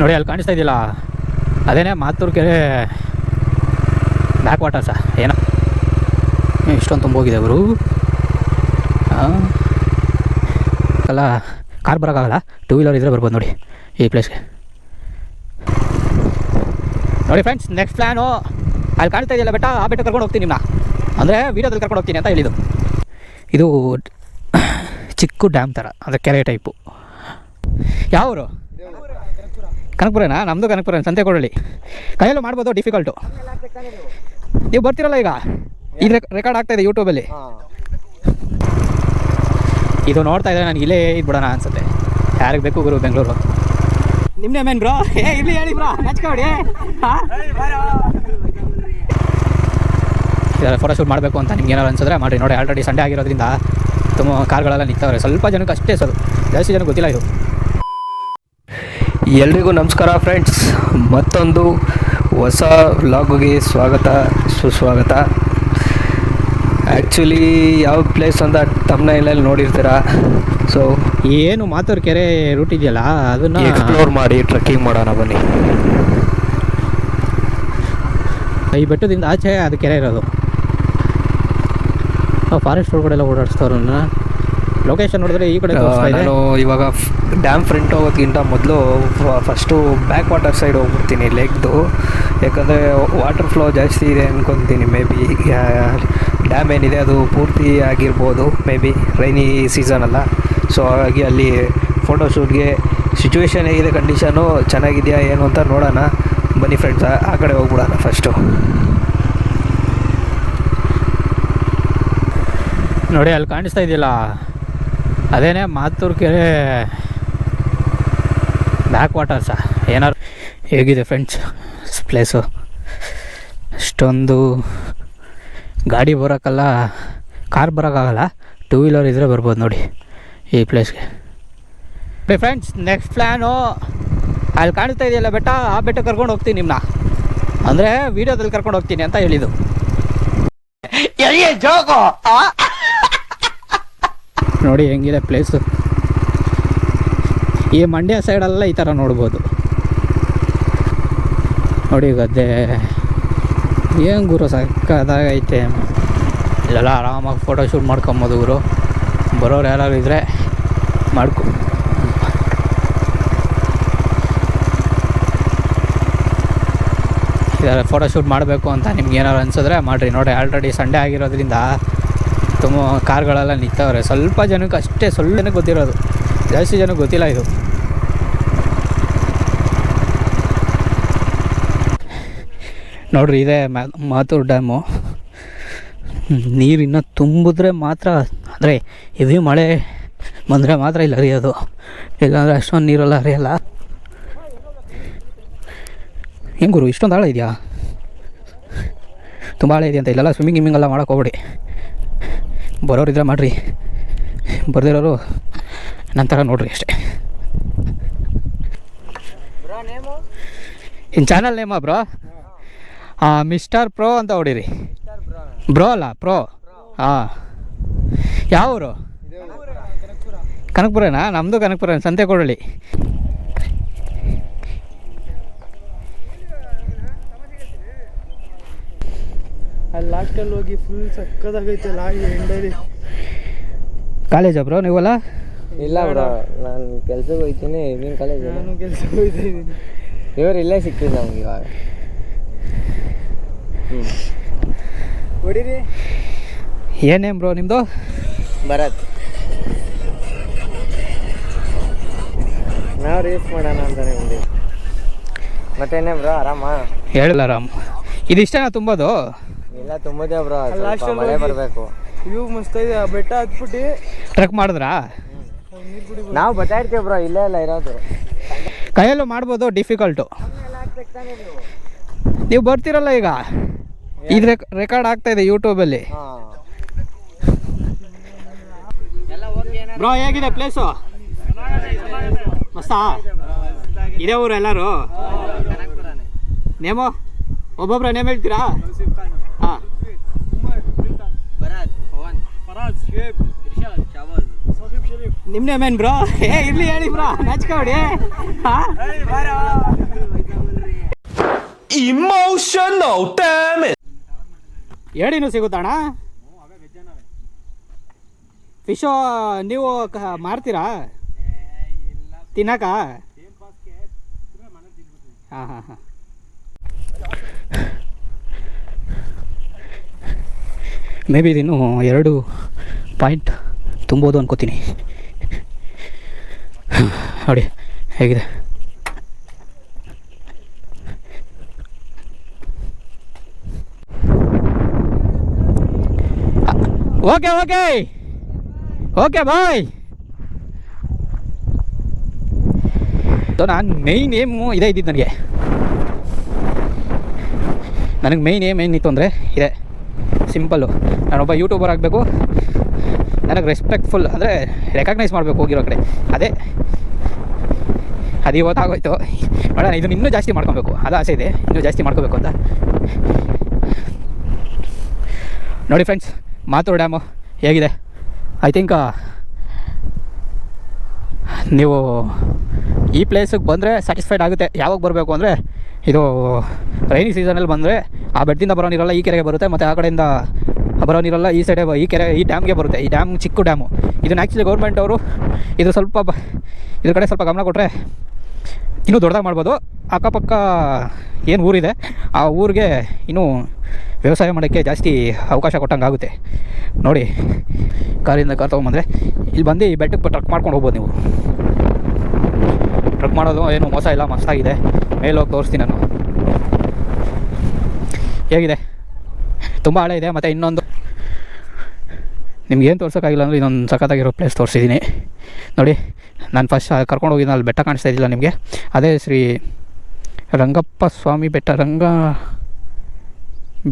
ನೋಡಿ, ಅಲ್ಲಿ ಕಾಣಿಸ್ತಾ ಇದೆಯಲ್ಲ? ಅದೇನೇ ಮಾತೂರು ಕೆರೆ ಬ್ಯಾಕ್ ವಾಟರ್ಸಾ ಏನೋ? ಇಷ್ಟೊಂದು ತುಂಬ ಹೋಗಿದೆ ಅವರು ಅಲ್ಲ, ಕಾರ್ ಬರೋಕ್ಕಾಗಲ್ಲ? ಟೂ ವೀಲರ್ ಇದ್ದರೆ ಬರ್ಬೋದು ನೋಡಿ, ಈ ಪ್ಲೇಸ್ಗೆ ನೋಡಿ ಫ್ರೆಂಡ್ಸ್ ನೆಕ್ಸ್ಟ್ ಪ್ಲ್ಯಾನು ಅಲ್ಲಿ ಕಾಣ್ತಾ ಇದೆಯಲ್ಲ ಬೆಟ್ಟ? ಆ ಬೆಟ್ಟ ಕರ್ಕೊಂಡು ಹೋಗ್ತೀನಿ ನಿಮ್ಮ ಅಂದರೆ ವೀಡಿಯೋದಲ್ಲಿ ಕರ್ಕೊಂಡು ಹೋಗ್ತೀನಿ ಅಂತ ಹೇಳಿದ್ದು. ಇದು ಚಿಕ್ಕ ಡ್ಯಾಮ್ ಥರ ಅಂದರೆ ಕೆರೆ ಟೈಪು ಯಾವ ಊರು ಕನಕಪುರನಾ? ನಮ್ಮದು ಕನಕಪುರ ಸಂತೆ ಕೊಡಲಿ ಕೈಯಲ್ಲೂ ಮಾಡ್ಬೋದು ಡಿಫಿಕಲ್ಟು ನೀವು ಬರ್ತಿರಲ್ಲ ಈಗ? ಇದು ರೆಕಾರ್ಡ್ ಆಗ್ತಾ ಇದೆ ಯೂಟ್ಯೂಬಲ್ಲಿ ಇದು ನೋಡ್ತಾ ಇದ್ದಾರೆ ನನಗೆ ಇಲ್ಲೇ ಇದು ಬಿಡೋಣ ಅನ್ಸುತ್ತೆ. ಯಾರಿಗೆ ಬೇಕು ಗುರು ಬೆಂಗಳೂರು? ನಿಮ್ಮನೆ ಮೇನ್ ಬ್ರೋ ಏ ಇಲ್ಲಿ ಹೇಳಿ ಬ್ರೋ ನಚ್ಕೊಡಿ ಫೋಟೋ ಶೂಟ್ ಮಾಡಬೇಕು ಅಂತ ನಿಮ್ಗೆ ಏನಾದ್ರು ಅನ್ಸಿದ್ರೆ ಮಾಡಿ ನೋಡಿ ಆಲ್ರೆಡಿ ಸಂಡೇ ಆಗಿರೋದ್ರಿಂದ ತುಂಬ ಕಾರ್ಗಳೆಲ್ಲ ನಿಂತವ್ರೆ. ಸ್ವಲ್ಪ ಜನಕ್ಕೆ ಅಷ್ಟೇ ಸರ್ ಜಾಸ್ತಿ ಜನಕ್ಕೆ ಗೊತ್ತಿಲ್ಲ ಇದು. ಎಲ್ರಿಗೂ ನಮಸ್ಕಾರ ಫ್ರೆಂಡ್ಸ್ ಮತ್ತೊಂದು ಹೊಸ ವ್ಲಾಗ್ಗೆ ಸ್ವಾಗತ ಸುಸ್ವಾಗತ. ಆ್ಯಕ್ಚುಲಿ ಯಾವ ಪ್ಲೇಸ್ ಅಂತ ತಮ್ಮನಲ್ಲಿ ನೋಡಿರ್ತೀರ? ಸೊ ಏನು ಮಾತೂರು ಕೆರೆ ರೂಟ್ ಇದೆಯಲ್ಲ ಅದನ್ನ ಎಕ್ಸ್ಪ್ಲೋರ್ ಮಾಡಿ ಟ್ರೆಕ್ಕಿಂಗ್ ಮಾಡೋಣ ಬನ್ನಿ. ಈ ಬೆಟ್ಟದಿಂದ ಆಚೆ ಅದು ಕೆರೆ ಇರೋದು. ಫಾರೆಸ್ಟ್ ಒಳಗಡೆ ಎಲ್ಲ ಓಡಾಡಿಸ್ತವ್ರನ್ನ ಲೊಕೇಶನ್ ನೋಡಿದ್ರೆ ಈ ಕಡೆ ನಾನು ಇವಾಗ ಡ್ಯಾಮ್ ಫ್ರಂಟ್ ಹೋಗೋದ್ಕಿಂತ ಮೊದಲು ಫಸ್ಟು ಬ್ಯಾಕ್ ವಾಟರ್ ಸೈಡ್ ಹೋಗ್ಬಿಡ್ತೀನಿ ಲೇಕ್ದು ಯಾಕಂದರೆ ವಾಟರ್ ಫ್ಲೋ ಜಾಸ್ತಿ ಇದೆ ಅಂದ್ಕೊತೀನಿ ಮೇ ಬಿ ಡ್ಯಾಮ್ ಏನಿದೆ ಅದು ಪೂರ್ತಿ ಆಗಿರ್ಬೋದು ಮೇ ಬಿ ರೈನಿ ಸೀಸನ್ ಅಲ್ಲ. ಸೊ ಹಾಗಾಗಿ ಅಲ್ಲಿ ಫೋಟೋಶೂಟ್ಗೆ ಸಿಚುವೇಶನ್ ಹೇಗಿದೆ ಕಂಡೀಷನು ಚೆನ್ನಾಗಿದೆಯಾ ಏನು ಅಂತ ನೋಡೋಣ. ಬನ್ನಿ ಫ್ರೆಂಡ್ಸ್ ಆ ಕಡೆ ಹೋಗ್ಬಿಡೋಣ ಫಸ್ಟು ನೋಡಿ ಅಲ್ಲಿ ಕಾಣಿಸ್ತಾ ಇದೆಯಲ್ಲ? ಅದೇನೇ ಮಾತೂರು ಕೆರೆ ಬ್ಯಾಕ್ ವಾಟರ್ಸಾ ಏನಾರು ಹೇಗಿದೆ ಫ್ರೆಂಡ್ಸ್ ಪ್ಲೇಸು ಅಷ್ಟೊಂದು ಗಾಡಿ ಬರೋಕ್ಕಲ್ಲ ಕಾರ್ ಬರೋಕ್ಕಾಗಲ್ಲ ಟೂ ವೀಲರ್ ಇದ್ದರೆ ಬರ್ಬೋದು ನೋಡಿ ಈ ಪ್ಲೇಸ್ಗೆ ಫ್ರೆಂಡ್ಸ್ ನೆಕ್ಸ್ಟ್ ಪ್ಲ್ಯಾನು ಅಲ್ಲಿ ಕಾಣಿಸ್ತಾ ಇದೆಯಲ್ಲ ಬೆಟ್ಟ? ಆ ಬೆಟ್ಟ ಕರ್ಕೊಂಡು ಹೋಗ್ತೀನಿ ನಿಮ್ಮನ್ನ ಅಂದರೆ ವೀಡಿಯೋದಲ್ಲಿ ಕರ್ಕೊಂಡು ಹೋಗ್ತೀನಿ ಅಂತ ಹೇಳಿದ್ದು. ನೋಡಿ ಹೆಂಗಿದೆ ಪ್ಲೇಸು ಈ ಮಂಡ್ಯ ಸೈಡೆಲ್ಲ ಈ ಥರ ನೋಡ್ಬೋದು. ನೋಡಿ ಗದ್ದೆ. ಏನು ಗುರು ಸಕ್ಕದಾಗೈತೆ ಇಲ್ಲೆಲ್ಲ ಆರಾಮಾಗಿ ಫೋಟೋ ಶೂಟ್ ಮಾಡ್ಕೊಬೋದು ಗುರು. ಬರೋರು ಯಾರು ಇದ್ದರೆ ಮಾಡ್ಕೊ. ಫೋಟೋ ಶೂಟ್ ಮಾಡಬೇಕು ಅಂತ ನಿಮ್ಗೆ ಏನಾರು ಅನ್ಸಿದ್ರೆ ಮಾಡಿರಿ. ನೋಡಿ ಆಲ್ರೆಡಿ ಸಂಡೇ ಆಗಿರೋದ್ರಿಂದ ತುಂಬ ಕಾರ್ಗಳೆಲ್ಲ ನಿಂತವ್ರೆ. ಸ್ವಲ್ಪ ಜನಕ್ಕೆ ಅಷ್ಟೇ, ಸ್ವಲ್ಪ ಜನಕ್ಕೆ ಗೊತ್ತಿರೋದು. ಜಾಸ್ತಿ ಜನಕ್ಕೆ ಗೊತ್ತಿಲ್ಲ ಇದು. ನೋಡ್ರಿ ಇದೆ ಮಾತೂರ್ ಡ್ಯಾಮು. ನೀರು ಇನ್ನೂ ತುಂಬಿದ್ರೆ ಮಾತ್ರ, ಅಂದರೆ ಹೆವಿ ಮಳೆ ಬಂದರೆ ಮಾತ್ರ ಇಲ್ಲಿ ಹರಿಯೋದು. ಇಲ್ಲಾಂದರೆ ಅಷ್ಟೊಂದು ನೀರೆಲ್ಲ ಹರಿಯಲ್ಲ. ಹೆಂಗೆ ಇಷ್ಟೊಂದು ಆಳ ಇದೆಯಾ? ತುಂಬ ಆಳ ಇದೆಯಂತ. ಇಲ್ಲೆಲ್ಲ ಸ್ವಿಮ್ಮಿಂಗ್ ಗಿಮ್ಮಿಂಗ್ ಎಲ್ಲ ಮಾಡೋಕೆ ಹೋಗ್ಬೇಡಿ. ಬರೋರಿದ್ರೆ ಮಾಡಿರಿ. ಬರ್ದಿರೋರು ನಂತರ ನೋಡಿರಿ ಅಷ್ಟೇ. ಇನ್ನು ಚಾನಲ್ ನೇಮ ಬ್ರೋ? ಹಾಂ ಮಿಸ್ಟರ್ ಪ್ರೋ ಅಂತ ಹೊಡೀರಿ. ಬ್ರೋ ಅಲ್ಲ ಪ್ರೋ. ಹಾಂ ಯಾವ ಊರು ಕನಕಪುರನಾ? ನಮ್ಮದು ಕನಕಪುರ ಸಂತೆ ಕೊಡಲಿ. ಅಲ್ಲಿ ಲಾಸ್ಟಲ್ಲಿ ಹೋಗಿ ಫುಲ್ ಸಕ್ಕದಾಗೈತೆ ಲಾಗಿ ಎಂಡಲ್ಲಿ ಕಾಲೇಜಾ ಬ್ರೋ ನೀವಲ್ಲ? ಇಲ್ಲ ಬ್ರೋ ನಾನು ಕೆಲ್ಸಕ್ಕೆ ಹೋಗ್ತೀನಿ ನಿಮ್ಮ ಕಾಲೇಜ್ ನಾನು ಕೆಲಸ ಹೋಗ್ತೀನಿ ಇವರು ಇಲ್ಲೇ ಸಿಕ್ಕಿದ್ದು ನಮ್ಗೆ ಇವಾಗ. ಹ್ಞೂ ಹೊಡೀರಿ. ಏನೇನು ಬ್ರೋ ನಿಮ್ಮದು ಭರತ್. ನಾವು ರೇಸ್ ಮಾಡೋಣ ಅಂತಾನೆ ಮತ್ತೆ ಮತ್ತೇನೇ ಬ್ರೋ ಆರಾಮ? ಹೇಳಿಲ್ಲ ಆರಾಮ ಇದಿಷ್ಟೇನಾ ತುಂಬೋದು? ಇಲ್ಲ ತುಂಬಿದೆ ಬ್ರೋ last ಸ್ವಲ್ಪ ಮಳೆ ಹೋಗಿ. ಬರಬೇಕು. ವ್ಯೂ ಮಸ್ತ್ ಇದೆ ಆ ಬೆಟ್ಟ ಹತ್ಬಿಟ್ಟು ಟ್ರಕ್ ಮಾಡಿದ್ರಾ? ನೀರು ನಾವು ಬರ್ತಾ ಇರ್ತೀವಿ ಬ್ರೋ ಇಲ್ಲೇ ಇಲ್ಲ ಇರೋದು. ಕೈಯಲ್ಲೂ ಮಾಡ್ಬೋದು ಡಿಫಿಕಲ್ಟು ನೀವು ಬರ್ತೀರಲ್ಲ ಈಗ? ಇದು ರೆಕಾರ್ಡ್ ಆಗ್ತಾ ಇದೆ ಯೂಟ್ಯೂಬಲ್ಲಿ ಹಾಂ. ಬ್ರೋ ಹೇಗಿದೆ ಪ್ಲೇಸು ಮಸ್ತಾ? ಇದೇ ಊರು ಎಲ್ಲರೂ? ನೇಮೋ? ಒಬ್ಬೊಬ್ರ ನೇಮ್ ಹೇಳ್ತೀರಾ? ನಿಮ್ಮ ಮೇನ್ ಬ್ರೋ ಏ ಇರ್ಲಿ ಹೇಳಿ ಬ್ರೋ ನಚ್ಕೊಡಿ ಇಮೋಷನ್ ಹೇಳಿನು ಸಿಗುತ್ತಣ ಫಿಶೋ ಏಡಿನೂ ಸಿಗುತ್ತಣ್ಣ ಫಿಶು ನೀವು ಮಾರ್ತೀರಾ? ತಿನ್ನಕ? ಹಾಂ ಹಾಂ ಹಾಂ. ಮೇ ಬಿ ಇದಿನ್ನು ಎರಡು ಪಾಯಿಂಟ್ ತುಂಬೋದು ಅನ್ಕೋತೀನಿ. ನೋಡಿ, ಹೇಗಿದೆ? ಓಕೆ ಓಕೆ ಓಕೆ ಬಾಯ್ ನಾನು ಮೇಯ್ನ್ ಏಮು ಇದೇ ಇದ್ದಿದ್ದು ನನಗೆ. ನನಗೆ ಮೇಯ್ನ್ ಏಮ್ ಏನಿತ್ತು ಅಂದರೆ, ಇದೆ. ಸಿಂಪಲ್ಲು ನಾನೊಬ್ಬ ಯೂಟ್ಯೂಬರ್ ಆಗಬೇಕು. ನನಗೆ ರೆಸ್ಪೆಕ್ಟ್ಫುಲ್ ಅಂದರೆ ರೆಕಗ್ನೈಸ್ ಮಾಡಬೇಕು ಹೋಗಿರೋ ಕಡೆ. ಅದೇ ಅದು ಇವತ್ತಾಗೋಯ್ತು ನೋಡೋಣ, ಇದನ್ನು ಇನ್ನೂ ಜಾಸ್ತಿ ಮಾಡ್ಕೊಬೇಕು. ಅದು ಆಸೆ ಇದೆ. ಇನ್ನೂ ಜಾಸ್ತಿ ಮಾಡ್ಕೋಬೇಕು ಅಂತ. ನೋಡಿ ಫ್ರೆಂಡ್ಸ್ ಮಾತೂರು ಡ್ಯಾಮು ಹೇಗಿದೆ? ಐ ಥಿಂಕ್ ನೀವು ಈ ಪ್ಲೇಸಿಗೆ ಬಂದರೆ ಸ್ಯಾಟಿಸ್ಫೈಡ್ ಆಗುತ್ತೆ. ಯಾವಾಗ ಬರಬೇಕು ಅಂದರೆ, ಇದು ರೈನಿ ಸೀಸನಲ್ಲಿ ಬಂದರೆ ಆ ಬೆಟ್ಟದಿಂದ ಬರೋ ನೀರೆಲ್ಲ ಈ ಕೆರೆಗೆ ಬರುತ್ತೆ, ಮತ್ತು ಆ ಕಡೆಯಿಂದ ಬರೋ ನೀರೆಲ್ಲ ಈ ಸೈಡೆ ಈ ಕೆರೆ, ಈ ಡ್ಯಾಮ್ಗೆ ಬರುತ್ತೆ. ಈ ಡ್ಯಾಮ್ ಚಿಕ್ಕ ಡ್ಯಾಮು ಇದನ್ನು ಆ್ಯಕ್ಚುಲಿ ಗೌರ್ಮೆಂಟ್ ಅವರು, ಇದು ಸ್ವಲ್ಪ ಬ ಇದ್ರ ಕಡೆ ಸ್ವಲ್ಪ ಗಮನ ಕೊಟ್ಟರೆ ಇನ್ನೂ ದೊಡ್ಡದಾಗಿ ಮಾಡ್ಬೋದು. ಅಕ್ಕಪಕ್ಕ ಏನು ಊರಿದೆ, ಆ ಊರಿಗೆ ಇನ್ನೂ ವ್ಯವಸಾಯ ಮಾಡೋಕ್ಕೆ ಜಾಸ್ತಿ ಅವಕಾಶ ಕೊಟ್ಟಂಗೆ ಆಗುತ್ತೆ. ನೋಡಿ ಕಾರಿಂದ ಕಾರ್ ತೊಗೊಂಬಂದರೆ ಇಲ್ಲಿ ಬಂದು ಈ ಬೆಟ್ಟಕ್ಕೆ ಟ್ರಕ್ ಮಾಡ್ಕೊಂಡು ಹೋಗ್ಬೋದು ನೀವು. ಟ್ರಕ್ ಮಾಡೋದು ಏನು ಮೋಸ ಇಲ್ಲ, ಮಸ್ತಾಗಿದೆ. ಮೇಲೆ ಹೋಗಿ ತೋರಿಸ್ತೀನಿ ನಾನು. ಹೇಗಿದೆ? ತುಂಬ ಹಳೆ ಇದೆ, ಮತ್ತು ಇನ್ನೊಂದು ನಿಮ್ಗೇನು ತೋರ್ಸೋಕ್ಕಾಗಿಲ್ಲ ಅಂದರೆ ಇನ್ನೊಂದು ಸಖತ್ತಾಗಿರೋ ಪ್ಲೇಸ್ ತೋರಿಸಿದ್ದೀನಿ. ನೋಡಿ ನಾನು ಫಸ್ಟ್ ಕರ್ಕೊಂಡು ಹೋಗಿದ್ದು, ಅಲ್ಲಿ ಬೆಟ್ಟ ಕಾಣಿಸ್ತಾ ಇದ್ದಿಲ್ಲ ನಿಮಗೆ? ಅದೇ ಶ್ರೀ ರಂಗಪ್ಪ ಸ್ವಾಮಿ ಬೆಟ್ಟ, ರಂಗ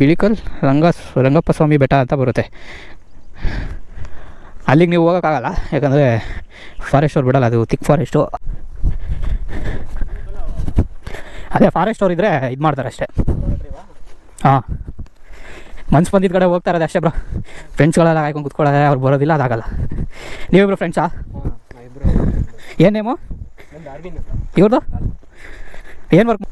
ಬಿಳಿಕಲ್, ರಂಗ ರಂಗಪ್ಪ ಸ್ವಾಮಿ ಬೆಟ್ಟ ಅಂತ ಬರುತ್ತೆ. ಅಲ್ಲಿಗೆ ನೀವು ಹೋಗೋಕ್ಕಾಗಲ್ಲ, ಯಾಕಂದರೆ ಫಾರೆಸ್ಟ್ ಅವ್ರು ಬಿಡಲ್ಲ, ಅದು ತಿಕ್ ಫಾರೆಸ್ಟು ಅದೇ ಫಾರೆಸ್ಟ್ ಅವ್ರು ಇದ್ದರೆ ಇದು ಮಾಡ್ತಾರೆ ಅಷ್ಟೇ. ಹಾಂ. ಮನ್ಸು ಬಂದಿದ್ದ ಕಡೆ ಹೋಗ್ತಾರೆ ಅಷ್ಟೇ ಬ್ರೋ ಫ್ರೆಂಡ್ಸ್ಗಳೆಲ್ಲ ಕಾಯ್ಕೊಂಡು ಕುತ್ಕೊಳ್ಳೋದೆ ಅವ್ರು ಬರೋದಿಲ್ಲ, ಅದಾಗಲ್ಲ. ನೀವಿಬ್ರು ಫ್ರೆಂಡ್ಸಾ ಏನು ನೇಮು ಇವ್ರದ್ದು ಏನು ವರ್ಕ್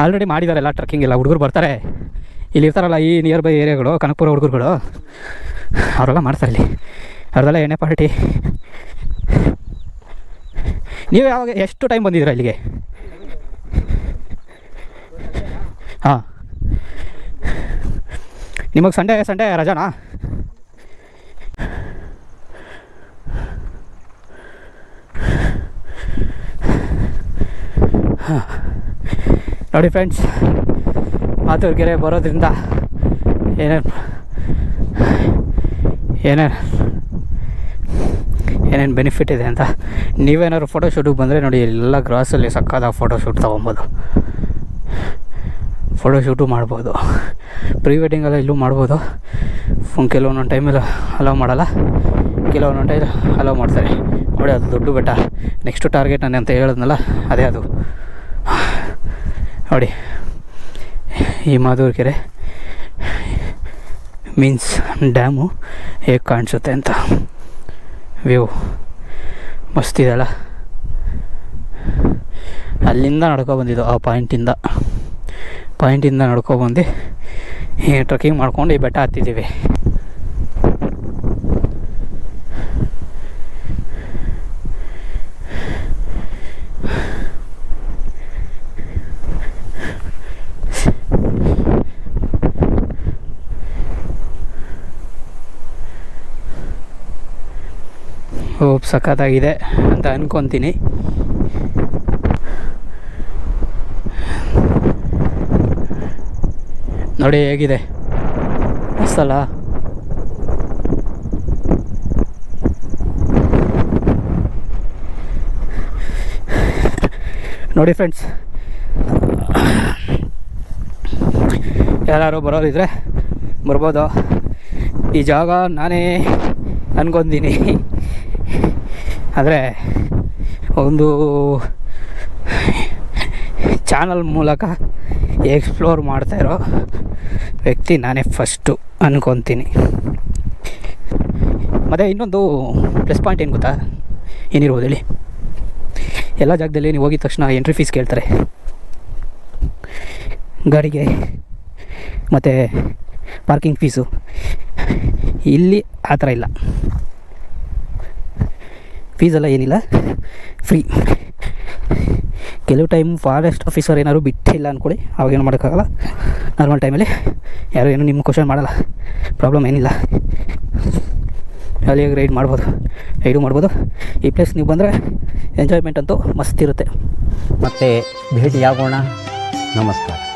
ಆಲ್ರೆಡಿ ಮಾಡಿದ್ದಾರೆ ಎಲ್ಲ ಟ್ರಕ್ಕಿಂಗ್ ಎಲ್ಲ ಹುಡುಗರು ಬರ್ತಾರೆ. ಇಲ್ಲಿ ಇರ್ತಾರಲ್ಲ ಈ ನಿಯರ್ ಬೈ ಏರಿಯಾಗಳು ಕನಕಪುರ ಹುಡುಗರುಗಳು. ಅವರೆಲ್ಲ ಮಾಡ್ತಾರೆ ಇಲ್ಲಿ. ಅವ್ರದ್ದೆಲ್ಲ ಎಣ್ಣೆ ಪಾರ್ಟಿ ನೀವು ಯಾವಾಗ ಎಷ್ಟು ಟೈಮ್ ಬಂದಿದ್ದೀರಾ ಇಲ್ಲಿಗೆ? ಹಾಂ. ನಿಮಗೆ ಸಂಡೇ ಸಂಡೇ ರಜಾನಾ? ಹಾಂ. ನೋಡಿ ಫ್ರೆಂಡ್ಸ್, ಮಾತೂರ್ಗೆರೆ ಬರೋದ್ರಿಂದ ಏನೇನು ಏನೇನು ಏನೇನು ಬೆನಿಫಿಟ್ ಇದೆ ಅಂತ ನೀವೇನಾದ್ರು ಫೋಟೋಶೂಟಿಗೆ ಬಂದರೆ ನೋಡಿ, ಎಲ್ಲ ಗ್ರಾಸಲ್ಲಿ ಸಕ್ಕದ ಫೋಟೋಶೂಟ್ ತೊಗೊಬೋದು. ಫೋಟೋ ಶೂಟು ಮಾಡ್ಬೋದು. ಪ್ರೀ ವೆಡ್ಡಿಂಗೆಲ್ಲ ಇಲ್ಲೂ ಮಾಡ್ಬೋದು. ಕೆಲವೊಂದೊಂದು ಟೈಮಲ್ಲಿ ಅಲೋ ಮಾಡಲ್ಲ. ಕೆಲವೊಂದೊಂದು ಟೈಮ್ ಅಲೋ ಮಾಡ್ತಾರೆ. ನೋಡಿ, ಅದು ದೊಡ್ಡ ಬೆಟ್ಟ. ನೆಕ್ಸ್ಟು ಟಾರ್ಗೆಟ್ ನಾನು ಅಂತ ಹೇಳಿದ್ನಲ್ಲ, ಅದೇ ಅದು. ನೋಡಿ, ಈ ಮಾಧೂರ್ ಕೆರೆ ಮೀನ್ಸ್ ಡ್ಯಾಮು ಹೇಗೆ ಕಾಣಿಸುತ್ತೆ ಅಂತ. ವ್ಯೂ ಮಸ್ತಿದೆಯಲ್ಲ ಅಲ್ಲಿಂದ ನಡ್ಕೊ ಬಂದಿದ್ದು ಆ ಪಾಯಿಂಟಿಂದ ಪಾಯಿಂಟಿಂದ ನಡ್ಕೊಬಂದು ಟ್ರೆಕ್ಕಿಂಗ್ ಮಾಡ್ಕೊಂಡು ಈ ಬೆಟ್ಟ ಹತ್ತಿದ್ದೀವಿ. ಸಖತ್ತಾಗಿದೆ ಅಂತ ಅನ್ಕೊತೀನಿ. ನೋಡಿ ಹೇಗಿದೆ? ಅಷ್ಟಲ್ಲ ನೋಡಿ ಫ್ರೆಂಡ್ಸ್ ಯಾರು ಬರೋದಿದ್ರೆ ಬರ್ಬೋದು. ಈ ಜಾಗ ನಾನೇ ಅನ್ಕೊಂತೀನಿ. ಆದರೆ ಒಂದು ಚಾನಲ್ ಮೂಲಕ ಎಕ್ಸ್ಪ್ಲೋರ್ ಮಾಡ್ತಾಯಿರೋ ವ್ಯಕ್ತಿ ನಾನೇ ಫಸ್ಟು ಅನ್ಕೊತೀನಿ. ಮತ್ತು ಇನ್ನೊಂದು ಪ್ಲಸ್ ಪಾಯಿಂಟ್ ಏನು ಗೊತ್ತಾ? ಏನಿರ್ಬೋದು ಹೇಳಿ. ಎಲ್ಲ ಜಾಗದಲ್ಲಿ ನೀವು ಹೋಗಿದ ತಕ್ಷಣ ಎಂಟ್ರಿ ಫೀಸ್ ಕೇಳ್ತಾರೆ. ಗಾಡಿಗೆ ಮತ್ತು ಪಾರ್ಕಿಂಗ್ ಫೀಸು ಇಲ್ಲಿ ಆ ಥರ ಇಲ್ಲ. ಫೀಸೆಲ್ಲ ಏನಿಲ್ಲ. ಫ್ರೀ ಕೆಲವು ಟೈಮ್ ಫಾರೆಸ್ಟ್ ಆಫೀಸರ್ ಏನಾದ್ರು ಬಿಟ್ಟಿಲ್ಲ ಅಂದ್ಕೊಳ್ಳಿ ಅವಾಗ ಏನು ಮಾಡೋಕ್ಕಾಗಲ್ಲ. ನಾರ್ಮಲ್ ಟೈಮಲ್ಲಿ ಯಾರು ಏನು ನಿಮ್ಮ ಕ್ವಶನ್ ಮಾಡಲ್ಲ. ಪ್ರಾಬ್ಲಮ್ ಏನಿಲ್ಲ. ಅಲ್ಲಿಯಾಗಿ ರೈಡ್ ಮಾಡ್ಬೋದು. ರೈಡು ಮಾಡ್ಬೋದು. ಈ ಪ್ಲೇಸ್ ನೀವು ಬಂದರೆ ಎಂಜಾಯ್ಮೆಂಟ್ ಅಂತೂ ಮಸ್ತ್ ಇರುತ್ತೆ. ಮತ್ತೆ ಭೇಟಿಯಾಗೋಣ ನಮಸ್ಕಾರ.